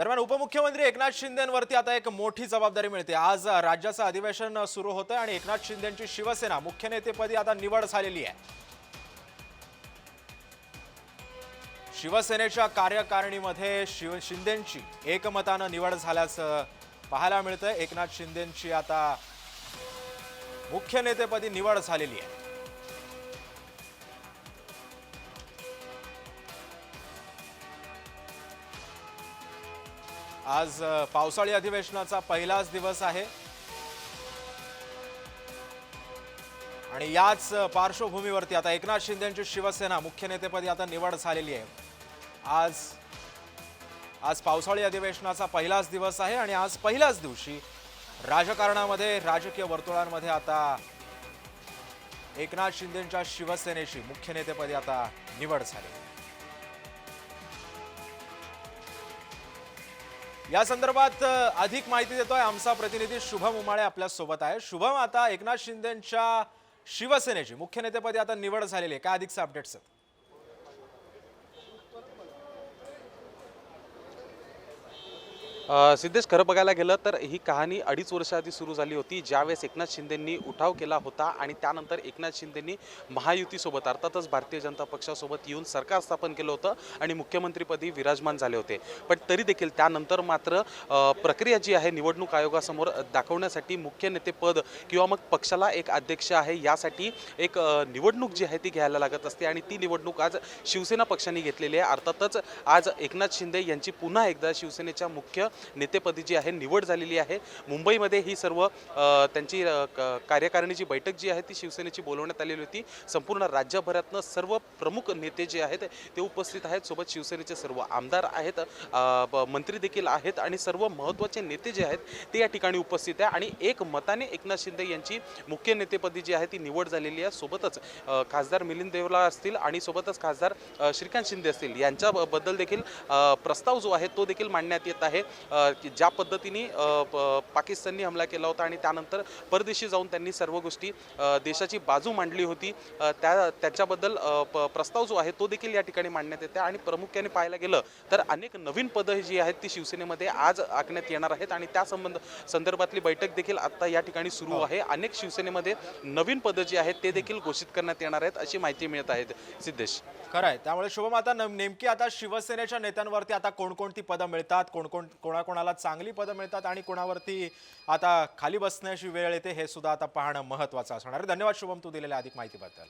दरम्यान उपमुख्यमंत्री एकनाथ शिंदेवरती आता एक मोठी जबाबदारी मिळते. आज राज्याचं अधिवेशन सुरू होतंय आणि एकनाथ शिंदेची शिवसेना मुख्य नेतेपदी आता निवड झालेली आहे. शिवसेनेच्या कार्यकारिणीमध्ये शिव शिंदेची एकमतानं निवड झाल्याचं पाहायला मिळतंय. एकनाथ शिंदेची आता मुख्य नेतेपदी निवड झालेली आहे. आज पावसाळी अधिवेशनाचा पहिलाच दिवस आहे. आणि याच पार्श्वभूमीवरती आता एकनाथ शिंदेची शिवसेना मुख्य नेतेपदी आता निवड झालेली आहे. आज आज पावसाळी अधिवेशनाचा पहिलाच दिवस आहे आणि आज पहिल्याच दिवशी राजकारणामध्ये राजकीय वर्तुळांमध्ये आता एकनाथ शिंदेच्या शिवसेनेची मुख्य नेतेपदी आता निवड झाली. या संदर्भात अधिक माहिती देतोय आमचा प्रतिनिधी शुभम उमाळे आपल्यासोबत आहे. शुभम आता एकनाथ शिंदेच्या शिवसेनेची मुख्य नेतेपदी आता निवड झालेली आहे. काय अधिकचे अपडेट्स आहेत? सिद्धेश खरं बघायला गेलं तर ही कहाणी अडीच वर्षाआधी सुरू झाली होती. ज्यावेळेस एकनाथ शिंदेंनी उठाव केला होता आणि त्यानंतर एकनाथ शिंदेंनी महायुतीसोबत अर्थातच भारतीय जनता पक्षासोबत येऊन सरकार स्थापन केलं होतं आणि मुख्यमंत्रीपदी विराजमान झाले होते. पण तरी देखील त्यानंतर मात्र प्रक्रिया जी आहे निवडणूक आयोगासमोर दाखवण्यासाठी मुख्य नेतेपद किंवा मग पक्षाला एक अध्यक्ष आहे यासाठी एक निवडणूक जी आहे ती घ्यायला लागत असते आणि ती निवडणूक आज शिवसेना पक्षाने घेतलेली आहे. अर्थातच आज एकनाथ शिंदे यांची पुन्हा एकदा शिवसेनेच्या मुख्य नेतेपदी जी आहे निवड झालेली आहे. मुंबईमध्ये ही सर्व त्यांची क- कार्यकारिणीची बैठक जी आहे ती शिवसेनेची बोलवण्यात आलेली होती. संपूर्ण राज्यभरातनं सर्व प्रमुख नेते जे आहेत ते उपस्थित आहेत. सोबत शिवसेनेचे सर्व आमदार आहेत मंत्री देखील आहेत आणि सर्व महत्त्वाचे नेते जे आहेत ते या ठिकाणी उपस्थित आहे. आणि एक मताने एकनाथ शिंदे यांची मुख्य नेतेपदी जी आहे ती निवड झालेली आहे. सोबतच खासदार मिलिंद देवला असतील आणि सोबतच खासदार श्रीकांत शिंदे असतील. यांच्याबद्दल देखील प्रस्ताव जो आहे तो देखील मांडण्यात येत आहे. की ज्या पद्धतीने पाकिस्ताननी हमला केला होता आणि त्यानंतर परदेशी जाऊन त्यांनी सर्व गोष्टी देशाची बाजू मांडली होती. त्या त्याच्याबद्दल प्रस्ताव जो आहे तो देखील या ठिकाणी मांडण्यात येते आणि प्रामुख्याने पाहायला गेलं तर अनेक नवीन पदं जी आहेत ती शिवसेनेमध्ये आज आखण्यात येणार आहेत आणि त्या संबंध संदर्भातली बैठक देखील आता या ठिकाणी सुरू आहे. अनेक शिवसेनेमध्ये नवीन पदं जी आहेत ते देखील घोषित करण्यात येणार आहेत अशी माहिती मिळत आहेत सिद्धेश. खरं आहे. त्यामुळे शुभम आता नम- नेमकी आता शिवसेनेच्या नेत्यांवरती आता कोणकोणती पदं मिळतात? कोण कोण कोणाकोणाला चांगली पदं मिळतात आणि कोणावरती आता खाली बसण्याची वेळ येते हे सुद्धा आता पाहणं महत्वाचं असणार. आहे धन्यवाद शुभम तू दिलेल्या अधिक माहितीबद्दल.